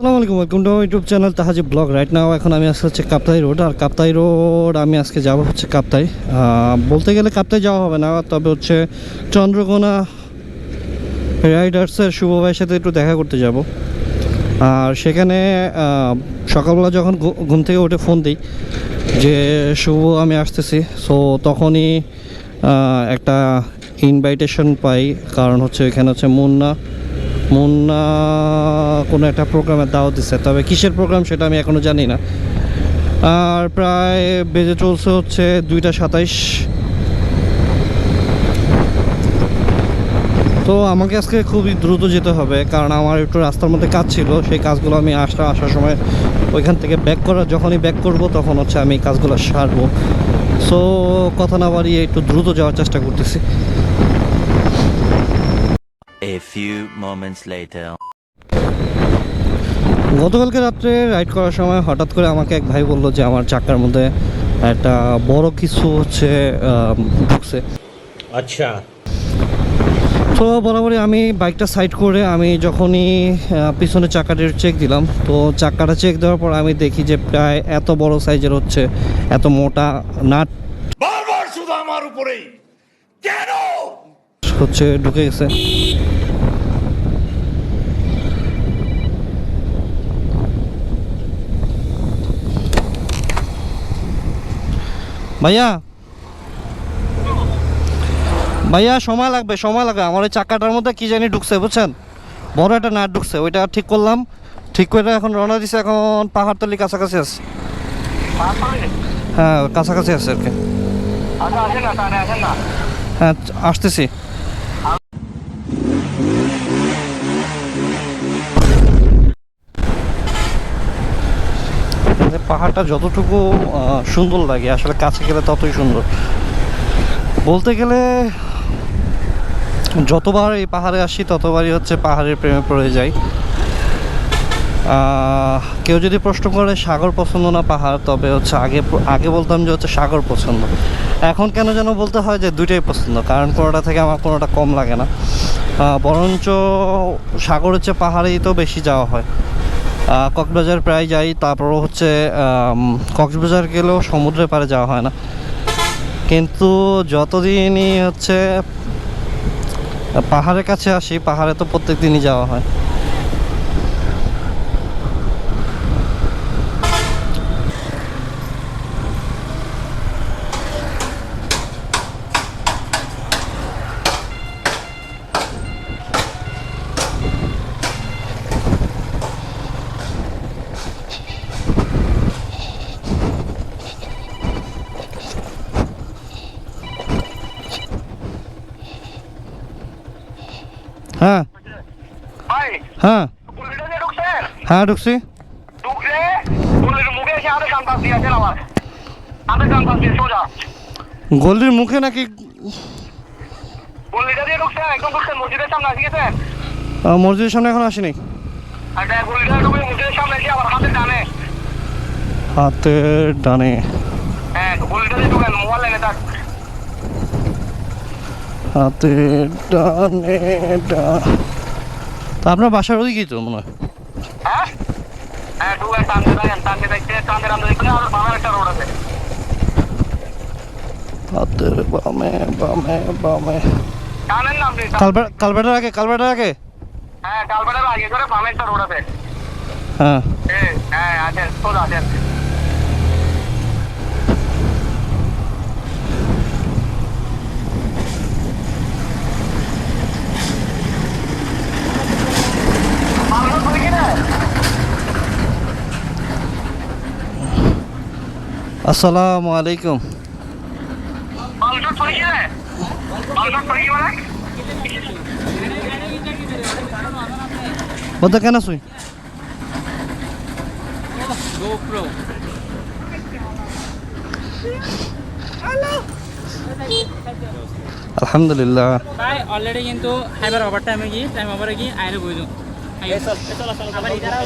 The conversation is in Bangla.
আসসালামু আলাইকুম welcome to YouTube channel তাহাজি blog right now এখন আমি আসতে হচ্ছে কাপ্তাই রোড আর কাপ্তাই রোড আমি আজকে যাব হচ্ছে কাপ্তাই বলতে গেলে কাপ্তাই যাওয়া হবে না, তবে হচ্ছে চন্দ্রকোনা রাইডার্সের শুভ ভাইয়ের সাথে একটু দেখা করতে যাব। আর সেখানে সকালবেলা যখন ঘুম থেকে উঠে ফোন দিই যে, শুভ, আমি আসতেছি। সো তখনই একটা ইনভাইটেশন পাই, কারণ হচ্ছে এখানে হচ্ছে মুন্না মুন্না কোনো একটা প্রোগ্রামের দাওয়াত দিচ্ছে তবে কিসের প্রোগ্রাম সেটা আমি এখনও জানি না। আর প্রায় বেজে চলছে হচ্ছে দুইটা সাতাইশ। তো আমাকে আজকে খুবই দ্রুত যেতে হবে, কারণ আমার একটু রাস্তার মধ্যে কাজ ছিল, সেই কাজগুলো আমি আসা আসার সময় ওইখান থেকে ব্যাক করা, যখনই ব্যাক করব তখন হচ্ছে আমি কাজগুলো সারবো। সো কথা না বাড়িয়ে একটু দ্রুত যাওয়ার চেষ্টা করতেছি। A few moments later. গতকালকে রাত্রে রাইড করার সময় হঠাৎ করে আমাকে এক ভাই বলল যে আমার চাকার মধ্যে একটা বড় কিছু হচ্ছে ঢুকছে। আচ্ছা। তো বরাবরই আমি বাইকটা সাইড করে আমি যখনই পিছনে চাকাটির চেক দিলাম তো চাকাটা চেক দেওয়ার পর আমি দেখি যে প্রায় এত বড় সাইজের হচ্ছে এত মোটা নাট। বারবার শুধু আমার উপরেই। কেন? হচ্ছে ঢুকে গেছে। ভাইয়া ভাইয়া সময় লাগবে সময় লাগবে। আমার ওই চাকাটার মধ্যে কি জানি ঢুকছে বুঝছেন? বড় একটা নাট ঢুকছে ওইটা ঠিক করলাম। ঠিক করে এখন রওনা দিছে এখন পাহাড়তলি কাছাকাছি আছে। হ্যাঁ কাছাকাছি আছে আর কি। আচ্ছা হ্যাঁ আসতেছি। পাহাড়টা যতটুকু সুন্দর লাগে, আসলে কাছে গেলে ততই সুন্দর। বলতে গেলে, যতবার এই পাহাড়ে আসি, ততবারই হচ্ছে পাহাড়ের প্রেমে পড়ে যাই। কেউ যদি প্রশ্ন করে সাগর পছন্দ না পাহাড়, তবে হচ্ছে আগে আগে বলতাম যে হচ্ছে সাগর পছন্দ। এখন কেন যেন বলতে হয় যে দুইটাই পছন্দ, কারণ কোনোটা থেকে আমার কোনোটা কম লাগে না। বরঞ্চ সাগর হচ্ছে পাহাড়েই তো বেশি যাওয়া হয়। কক্সবাজার প্রায় যাই, তারপরও হচ্ছে কক্সবাজার গেলেও সমুদ্রের পারে যাওয়া হয় না। কিন্তু যতদিনই হচ্ছে, পাহাড়ের কাছে আসি, পাহাড়ে তো প্রত্যেক দিনই যাওয়া হয় হ্যাঁ ভাই হ্যাঁ বুলেটে দিয়ে ঢুকছেন হ্যাঁ ঢুকছি ঢুকলে বুলেটের মুখে এসে হাতে কান পাশ দিয়েছেন আমার হাতে কান পাশ দিয়ে সোজা। গলির মুখে নাকি? বুলেটে দিয়ে ঢুকছেন একদম ঢুকছেন মসজিদের সামনে আসি গেছেন? মসজিদের সামনে এখন আসেনি। আবার হাতে টানে হাতের ডানে। হ্যাঁ ডানে ডা- তা আপনার বাসার ওদিকেই তো মনে হয়। হ্যাঁ? হ্যাঁ হাতের বামে কালবার আগে কালবাটার আগে? হ্যাঁ কালবাটার আগে করে বামের একটা রোড আছে। হ্যাঁ। হ্যাঁ হ্যাঁ আছেন সোজা আছেন। আসসালামু আলাইকুম। বলে কিনা শুই? আলহামদুলিল্লাহ। ভাই অলরেডি কিন্তু এবার ওভার টাইমে গিয়ে টাইম ওভারে গিয়ে আইলে বুঝো আবার ইদারা